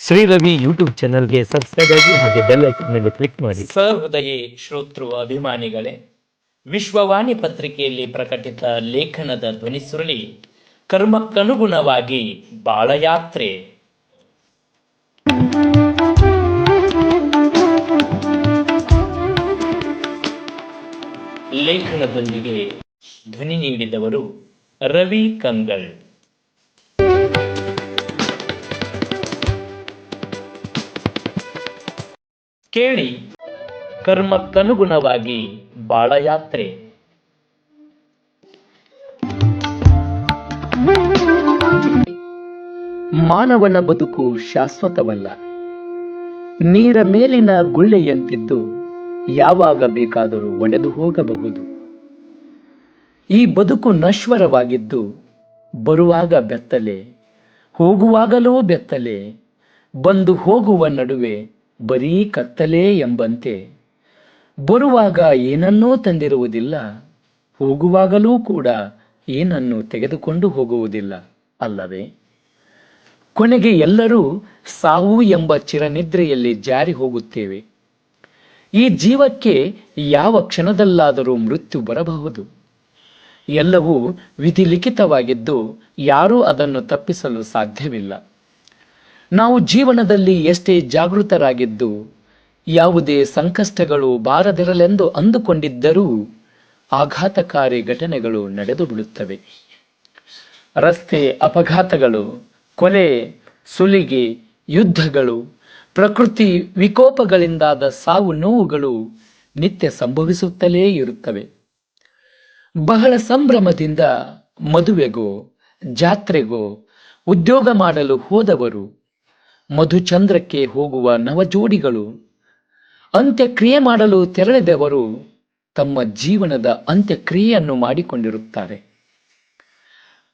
Shri Ravi YouTube ಚಾನಲ್ಗೆ subscribe ಆಗಿ ಹಾಗೆ ಬೆಲ್ ಐಕನ್ ಮೇಲೆ ಕ್ಲಿಕ್ ಮಾಡಿ. ಸಹೃದಯಿ ಶ್ರೋತೃ ಅಭಿಮಾನಿಗಳೇ, ವಿಶ್ವವಾಣಿ ಪತ್ರಿಕೆಯಲ್ಲಿ ಪ್ರಕಟಿತ ಲೇಖನದ ಧ್ವನಿ ಧ್ವನಿಸುರುಳಿ ಕರ್ಮಕ್ಕನುಗುಣವಾಗಿ ಬಾಳಯಾತ್ರೆ. ಲೇಖನದೊಂದಿಗೆ ಧ್ವನಿ ನೀಡಿದವರು ರವಿ ಕಂಗಳ್ ಕೇಳಿ. ಕರ್ಮಕ್ಕನುಗುಣವಾಗಿ ಬಾಳಯಾತ್ರೆ. ಮಾನವನ ಬದುಕು ಶಾಶ್ವತವಲ್ಲ. ನೀರ ಮೇಲಿನ ಗುಳ್ಳೆಯಂತಿದ್ದು ಯಾವಾಗ ಬೇಕಾದರೂ ಒಡೆದು ಹೋಗಬಹುದು. ಈ ಬದುಕು ನಶ್ವರವಾಗಿದ್ದು ಬರುವಾಗ ಬೆತ್ತಲೆ, ಹೋಗುವಾಗಲೂ ಬೆತ್ತಲೆ, ಬಂದು ಹೋಗುವ ನಡುವೆ ಬರೀ ಕತ್ತಲೆ ಎಂಬಂತೆ ಬರುವಾಗ ಏನನ್ನೂ ತಂದಿರುವುದಿಲ್ಲ, ಹೋಗುವಾಗಲೂ ಕೂಡ ಏನನ್ನು ತೆಗೆದುಕೊಂಡು ಹೋಗುವುದಿಲ್ಲ ಅಲ್ಲವೇ? ಕೊನೆಗೆ ಎಲ್ಲರೂ ಸಾವು ಎಂಬ ಚಿರನಿದ್ರೆಯಲ್ಲಿ ಜಾರಿ ಹೋಗುತ್ತೇವೆ. ಈ ಜೀವಕ್ಕೆ ಯಾವ ಕ್ಷಣದಲ್ಲಾದರೂ ಮೃತ್ಯು ಬರಬಹುದು. ಎಲ್ಲವೂ ವಿಧಿಲಿಖಿತವಾಗಿದ್ದು ಯಾರೂ ಅದನ್ನು ತಪ್ಪಿಸಲು ಸಾಧ್ಯವಿಲ್ಲ. ನಾವು ಜೀವನದಲ್ಲಿ ಎಷ್ಟೇ ಜಾಗೃತರಾಗಿದ್ದು, ಯಾವುದೇ ಸಂಕಷ್ಟಗಳು ಬಾರದಿರಲೆಂದು ಅಂದುಕೊಂಡಿದ್ದರೂ ಆಘಾತಕಾರಿ ಘಟನೆಗಳು ನಡೆದು ಬಿಡುತ್ತವೆ. ರಸ್ತೆ ಅಪಘಾತಗಳು, ಕೊಲೆ, ಸುಲಿಗೆ, ಯುದ್ಧಗಳು, ಪ್ರಕೃತಿ ವಿಕೋಪಗಳಿಂದಾದ ಸಾವು ನೋವುಗಳು ನಿತ್ಯ ಸಂಭವಿಸುತ್ತಲೇ ಇರುತ್ತವೆ. ಬಹಳ ಸಂಭ್ರಮದಿಂದ ಮದುವೆಗೋ, ಜಾತ್ರೆಗೋ, ಉದ್ಯೋಗ ಮಾಡಲು ಹೋದವರು ಮಧುಚಂದ್ರಕ್ಕೆ ಹೋಗುವ ನವಜೋಡಿಗಳು. ಅಂತ್ಯಕ್ರಿಯೆ ಮಾಡಲು ತೆರಳಿದವರು ತಮ್ಮ ಜೀವನದ ಅಂತ್ಯಕ್ರಿಯೆಯನ್ನು ಮಾಡಿಕೊಂಡಿರುತ್ತಾರೆ.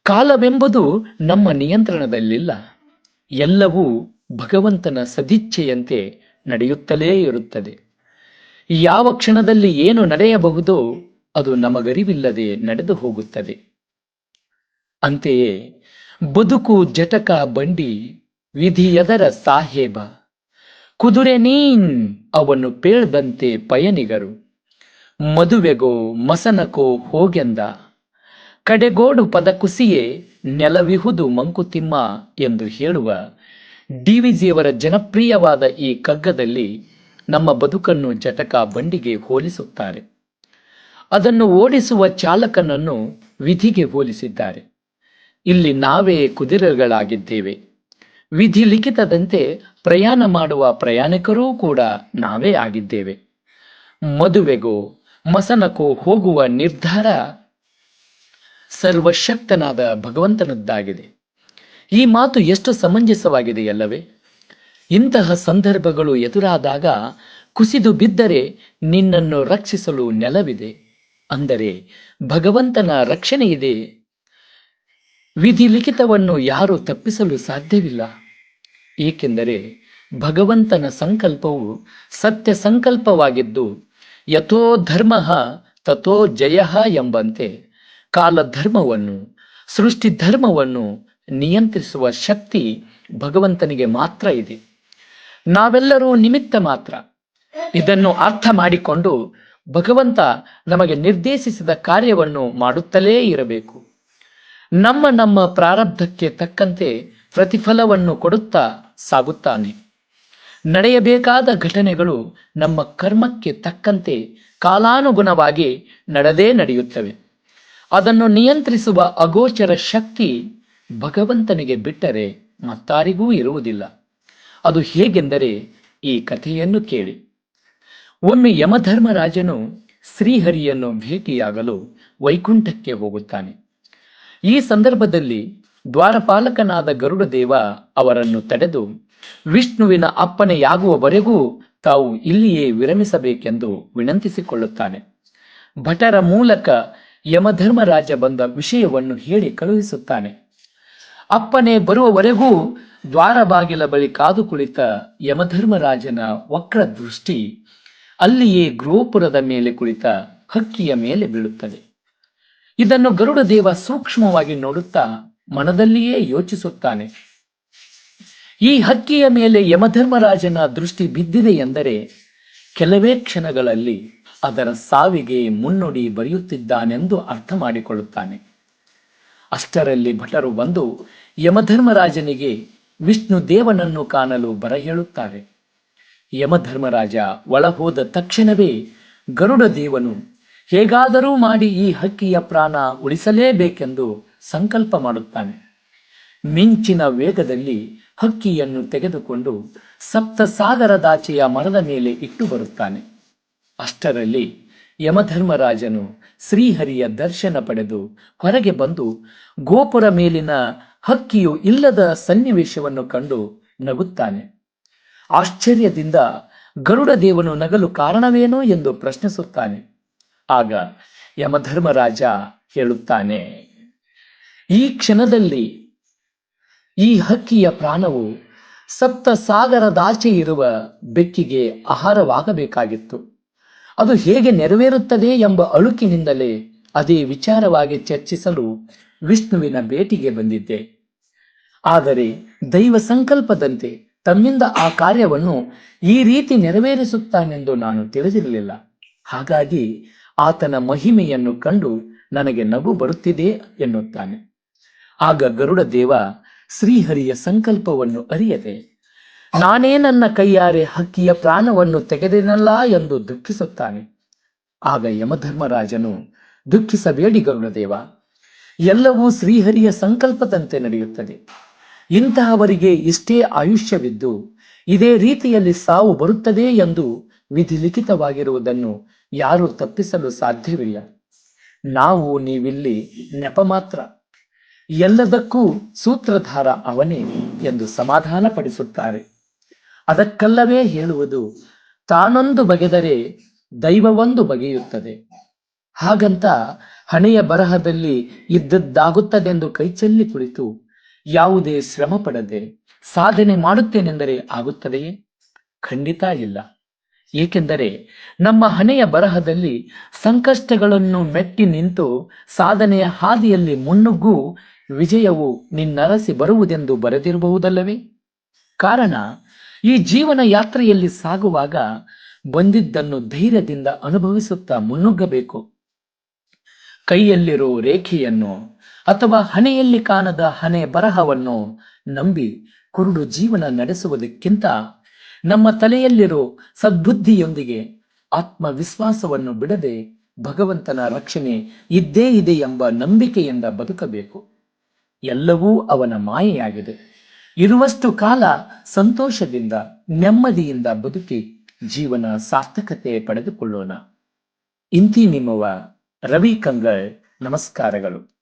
ಕಾಲವೆಂಬುದು ನಮ್ಮ ನಿಯಂತ್ರಣದಲ್ಲಿಲ್ಲ. ಎಲ್ಲವೂ ಭಗವಂತನ ಸದಿಚ್ಛೆಯಂತೆ ನಡೆಯುತ್ತಲೇ ಇರುತ್ತದೆ. ಯಾವ ಕ್ಷಣದಲ್ಲಿ ಏನು ನಡೆಯಬಹುದೋ ಅದು ನಮಗರಿವಿಲ್ಲದೆ ನಡೆದು ಹೋಗುತ್ತದೆ. ಅಂತೆಯೇ ಬದುಕು ಜಟಕ ಬಂಡಿ ವಿಧಿಯದರ ಸಾಹೇಬ, ಕುದುರೆ ನೀನ್ ಅವನು ಪೇಳ್ದಂತೆ ಪಯನಿಗರು. ಮದುವೆಗೋ ಮಸನಕೋ ಹೋಗೆಂದ, ಕಡೆಗೋಡು ಪದ ಕುಸಿಯೇ ನೆಲವಿಹುದು ಮಂಕುತಿಮ್ಮ ಎಂದು ಹೇಳುವ ಡಿ ವಿಜಿಯವರ ಜನಪ್ರಿಯವಾದ ಈ ಕಗ್ಗದಲ್ಲಿ ನಮ್ಮ ಬದುಕನ್ನು ಜಟಕ ಬಂಡಿಗೆ ಹೋಲಿಸುತ್ತಾರೆ. ಅದನ್ನು ಓಡಿಸುವ ಚಾಲಕನನ್ನು ವಿಧಿಗೆ ಹೋಲಿಸಿದ್ದಾರೆ. ಇಲ್ಲಿ ನಾವೇ ಕುದುರೆಗಳಾಗಿದ್ದೇವೆ. ವಿಧಿ ಲಿಖಿತದಂತೆ ಪ್ರಯಾಣ ಮಾಡುವ ಪ್ರಯಾಣಿಕರೂ ಕೂಡ ನಾವೇ ಆಗಿದ್ದೇವೆ. ಮದುವೆಗೋ, ಮಸನಕ್ಕೋ ಹೋಗುವ ನಿರ್ಧಾರ ಸರ್ವಶಕ್ತನಾದ ಭಗವಂತನದ್ದಾಗಿದೆ. ಈ ಮಾತು ಎಷ್ಟು ಸಮಂಜಸವಾಗಿದೆ ಅಲ್ಲವೇ ಇಂತಹ ಸಂದರ್ಭಗಳು ಎದುರಾದಾಗ ಕುಸಿದು ಬಿದ್ದರೆ ನಿನ್ನನ್ನು ರಕ್ಷಿಸಲು ನೆಲವಿದೆ. ಅಂದರೆ ಭಗವಂತನ ರಕ್ಷಣೆ ಇದೆ ವಿಧಿ ಲಿಖಿತವನ್ನು ಯಾರು ತಪ್ಪಿಸಲು ಸಾಧ್ಯವಿಲ್ಲ. ಏಕೆಂದರೆ ಭಗವಂತನ ಸಂಕಲ್ಪವು ಸತ್ಯ ಸಂಕಲ್ಪವಾಗಿದ್ದು, ಯಥೋ ಧರ್ಮ ತಥೋ ಜಯ ಎಂಬಂತೆ ಕಾಲಧರ್ಮವನ್ನು, ಸೃಷ್ಟಿ ಧರ್ಮವನ್ನು ನಿಯಂತ್ರಿಸುವ ಶಕ್ತಿ ಭಗವಂತನಿಗೆ ಮಾತ್ರ ಇದೆ. ನಾವೆಲ್ಲರೂ ನಿಮಿತ್ತ ಮಾತ್ರ. ಇದನ್ನು ಅರ್ಥ ಮಾಡಿಕೊಂಡು ಭಗವಂತ ನಮಗೆ ನಿರ್ದೇಶಿಸಿದ ಕಾರ್ಯವನ್ನು ಮಾಡುತ್ತಲೇ ಇರಬೇಕು. ನಮ್ಮ ನಮ್ಮ ಪ್ರಾರಬ್ಧಕ್ಕೆ ತಕ್ಕಂತೆ ಪ್ರತಿಫಲವನ್ನು ಕೊಡುತ್ತಾ ಸಾಗುತ್ತಾನೆ. ನಡೆಯಬೇಕಾದ ಘಟನೆಗಳು ನಮ್ಮ ಕರ್ಮಕ್ಕೆ ತಕ್ಕಂತೆ ಕಾಲಾನುಗುಣವಾಗಿ ನಡೆದೇ ನಡೆಯುತ್ತವೆ. ಅದನ್ನು ನಿಯಂತ್ರಿಸುವ ಅಗೋಚರ ಶಕ್ತಿ ಭಗವಂತನಿಗೆ ಬಿಟ್ಟರೆ ಮತ್ತಾರಿಗೂ ಇರುವುದಿಲ್ಲ. ಅದು ಹೇಗೆಂದರೆ ಈ ಕಥೆಯನ್ನು ಕೇಳಿ. ಒಮ್ಮೆ ಯಮಧರ್ಮರಾಜನು ಶ್ರೀಹರಿಯನ್ನು ಭೇಟಿಯಾಗಲು ವೈಕುಂಠಕ್ಕೆ ಹೋಗುತ್ತಾನೆ. ಈ ಸಂದರ್ಭದಲ್ಲಿ ದ್ವಾರಪಾಲಕನಾದ ಗರುಡದೇವ ಅವರನ್ನು ತಡೆದು ವಿಷ್ಣುವಿನ ಅಪ್ಪನೆಯಾಗುವವರೆಗೂ ತಾವು ಇಲ್ಲಿಯೇ ವಿರಮಿಸಬೇಕೆಂದು ವಿನಂತಿಸಿಕೊಳ್ಳುತ್ತಾನೆ. ಭಟರ ಮೂಲಕ ಯಮಧರ್ಮರಾಜ ಬಂದ ವಿಷಯವನ್ನು ಹೇಳಿ ಕಳುಹಿಸುತ್ತಾನೆ. ಅಪ್ಪನೆ ಬರುವವರೆಗೂ ದ್ವಾರ ಬಾಗಿಲ ಬಳಿ ಕಾದು ಕುಳಿತ ಯಮಧರ್ಮರಾಜನ ವಕ್ರ ದೃಷ್ಟಿ ಅಲ್ಲಿಯೇ ಗೋಪುರದ ಮೇಲೆ ಕುಳಿತ ಹಕ್ಕಿಯ ಮೇಲೆ ಬೀಳುತ್ತದೆ. ಇದನ್ನು ಗರುಡದೇವ ಸೂಕ್ಷ್ಮವಾಗಿ ನೋಡುತ್ತಾ ಮನದಲ್ಲಿಯೇ ಯೋಚಿಸುತ್ತಾನೆ. ಈ ಹಕ್ಕಿಯ ಮೇಲೆ ಯಮಧರ್ಮರಾಜನ ದೃಷ್ಟಿ ಬಿದ್ದಿದೆ ಎಂದರೆ ಕೆಲವೇ ಕ್ಷಣಗಳಲ್ಲಿ ಅದರ ಸಾವಿಗೆ ಮುನ್ನುಡಿ ಬರೆಯುತ್ತಿದ್ದಾನೆಂದು ಅರ್ಥ ಮಾಡಿಕೊಳ್ಳುತ್ತಾನೆ. ಅಷ್ಟರಲ್ಲಿ ಭಟರು ಬಂದು ಯಮಧರ್ಮರಾಜನಿಗೆ ವಿಷ್ಣು ದೇವನನ್ನು ಕಾಣಲು ಬರ ಹೇಳುತ್ತಾರೆ ಯಮಧರ್ಮರಾಜ ಒಳಹೋದ ತಕ್ಷಣವೇ ಗರುಡ ದೇವನು ಹೇಗಾದರೂ ಮಾಡಿ ಈ ಹಕ್ಕಿಯ ಪ್ರಾಣ ಉಳಿಸಲೇಬೇಕೆಂದು ಸಂಕಲ್ಪ ಮಾಡುತ್ತಾನೆ. ಮಿಂಚಿನ ವೇಗದಲ್ಲಿ ಹಕ್ಕಿಯನ್ನು ತೆಗೆದುಕೊಂಡು ಸಪ್ತ ಸಾಗರದಾಚೆಯ ಮರದ ಮೇಲೆ ಇಟ್ಟು ಬರುತ್ತಾನೆ. ಅಷ್ಟರಲ್ಲಿ ಯಮಧರ್ಮರಾಜನು ಶ್ರೀಹರಿಯ ದರ್ಶನ ಪಡೆದು ಹೊರಗೆ ಬಂದು ಗೋಪುರ ಮೇಲಿನ ಹಕ್ಕಿಯು ಇಲ್ಲದ ಸನ್ನಿವೇಶವನ್ನು ಕಂಡು ನಗುತ್ತಾನೆ. ಆಶ್ಚರ್ಯದಿಂದ ಗರುಡ ದೇವನು ನಗಲು ಕಾರಣವೇನೋ ಎಂದು ಪ್ರಶ್ನಿಸುತ್ತಾನೆ. ಆಗ ಯಮಧರ್ಮರಾಜ ಹೇಳುತ್ತಾನೆ. ಈ ಕ್ಷಣದಲ್ಲಿ ಈ ಹಕ್ಕಿಯ ಪ್ರಾಣವು ಸಪ್ತ ಸಾಗರದಾಚೆ ಇರುವ ಬೆಕ್ಕಿಗೆ ಆಹಾರವಾಗಬೇಕಾಗಿತ್ತು. ಅದು ಹೇಗೆ ನೆರವೇರುತ್ತದೆ ಎಂಬ ಅಳುಕಿನಿಂದಲೇ ಅದೇ ವಿಚಾರವಾಗಿ ಚರ್ಚಿಸಲು ವಿಷ್ಣುವಿನ ಭೇಟಿಗೆ ಬಂದಿದ್ದೆ. ಆದರೆ ದೈವ ಸಂಕಲ್ಪದಂತೆ ತಮ್ಮಿಂದ ಆ ಕಾರ್ಯವನ್ನು ಈ ರೀತಿ ನೆರವೇರಿಸುತ್ತಾನೆಂದು ನಾನು ತಿಳಿದಿರಲಿಲ್ಲ. ಹಾಗಾಗಿ ಆತನ ಮಹಿಮೆಯನ್ನು ಕಂಡು ನನಗೆ ನಗು ಬರುತ್ತಿದೆ ಎನ್ನುತ್ತಾನೆ. ಆಗ ಗರುಡ ದೇವ ಶ್ರೀಹರಿಯ ಸಂಕಲ್ಪವನ್ನು ಅರಿಯದೆ, ನಾನೇ ನನ್ನ ಕೈಯಾರೆ ಹಕ್ಕಿಯ ಪ್ರಾಣವನ್ನು ತೆಗೆದೆನಲ್ಲ ಎಂದು ದುಃಖಿಸುತ್ತಾನೆ. ಆಗ ಯಮಧರ್ಮರಾಜನು, ದುಃಖಿಸಬೇಡಿ ಗರುಡದೇವ ಎಲ್ಲವೂ ಶ್ರೀಹರಿಯ ಸಂಕಲ್ಪದಂತೆ ನಡೆಯುತ್ತದೆ. ಇಂತಹವರಿಗೆ ಇಷ್ಟೇ ಆಯುಷ್ಯವಿದ್ದು, ಇದೇ ರೀತಿಯಲ್ಲಿ ಸಾವು ಬರುತ್ತದೆ ಎಂದು ವಿಧಿಲಿಖಿತವಾಗಿರುವುದನ್ನು ಯಾರೂ ತಪ್ಪಿಸಲು ಸಾಧ್ಯವಿಲ್ಲ. ನಾವು ನೀವಿಲ್ಲಿ ನೆಪ ಮಾತ್ರ. ಎಲ್ಲದಕ್ಕೂ ಸೂತ್ರಧಾರ ಅವನೇ ಎಂದು ಸಮಾಧಾನ ಪಡಿಸುತ್ತಾರೆ ಅದಕ್ಕಲ್ಲವೇ ಹೇಳುವುದು, ತಾನೊಂದು ಬಗೆದರೆ ದೈವವೊಂದು ಬಗೆಯುತ್ತದೆ. ಹಾಗಂತ ಹಣೆಯ ಬರಹದಲ್ಲಿ ಇದ್ದದ್ದಾಗುತ್ತದೆಂದು ಕೈಚೆಲ್ಲಿ ಕುಳಿತು ಯಾವುದೇ ಶ್ರಮ ಪಡದೆ ಸಾಧನೆ ಮಾಡುತ್ತೇನೆಂದರೆ ಆಗುತ್ತದೆಯೇ? ಖಂಡಿತ ಇಲ್ಲ. ಏಕೆಂದರೆ ನಮ್ಮ ಹಣೆಯ ಬರಹದಲ್ಲಿ ಸಂಕಷ್ಟಗಳನ್ನು ಮೆಟ್ಟಿ ನಿಂತು ಸಾಧನೆಯ ಹಾದಿಯಲ್ಲಿ ಮುನ್ನುಗ್ಗು ವಿಜಯವು ನಿನ್ನರಸಿ ಬರುವುದೆಂದು ಬರೆದಿರಬಹುದಲ್ಲವೇ? ಕಾರಣ, ಈ ಜೀವನ ಯಾತ್ರೆಯಲ್ಲಿ ಸಾಗುವಾಗ ಬಂದಿದ್ದನ್ನು ಧೈರ್ಯದಿಂದ ಅನುಭವಿಸುತ್ತಾ ಮುನ್ನುಗ್ಗಬೇಕು. ಕೈಯಲ್ಲಿರೋ ರೇಖೆಯನ್ನು ಅಥವಾ ಹಣೆಯಲ್ಲಿ ಕಾಣದ ಹಣೆ ಬರಹವನ್ನು ನಂಬಿ ಕುರುಡು ಜೀವನ ನಡೆಸುವುದಕ್ಕಿಂತ ನಮ್ಮ ತಲೆಯಲ್ಲಿರೋ ಸದ್ಬುದ್ಧಿಯೊಂದಿಗೆ ಆತ್ಮವಿಶ್ವಾಸವನ್ನು ಬಿಡದೆ ಭಗವಂತನ ರಕ್ಷಣೆ ಇದ್ದೇ ಇದೆ ಎಂಬ ನಂಬಿಕೆಯಿಂದ ಬದುಕಬೇಕು. ಎಲ್ಲವೂ ಅವನ ಮಾಯೆಯಾಗಿದೆ. ಇರುವಷ್ಟು ಕಾಲ ಸಂತೋಷದಿಂದ, ನೆಮ್ಮದಿಯಿಂದ ಬದುಕಿ ಜೀವನ ಸಾರ್ಥಕತೆ ಪಡೆದುಕೊಳ್ಳೋಣ. ಇಂತಿ ನಿಮ್ಮವ ರವಿ ಕಂಗಳ್, ನಮಸ್ಕಾರಗಳು.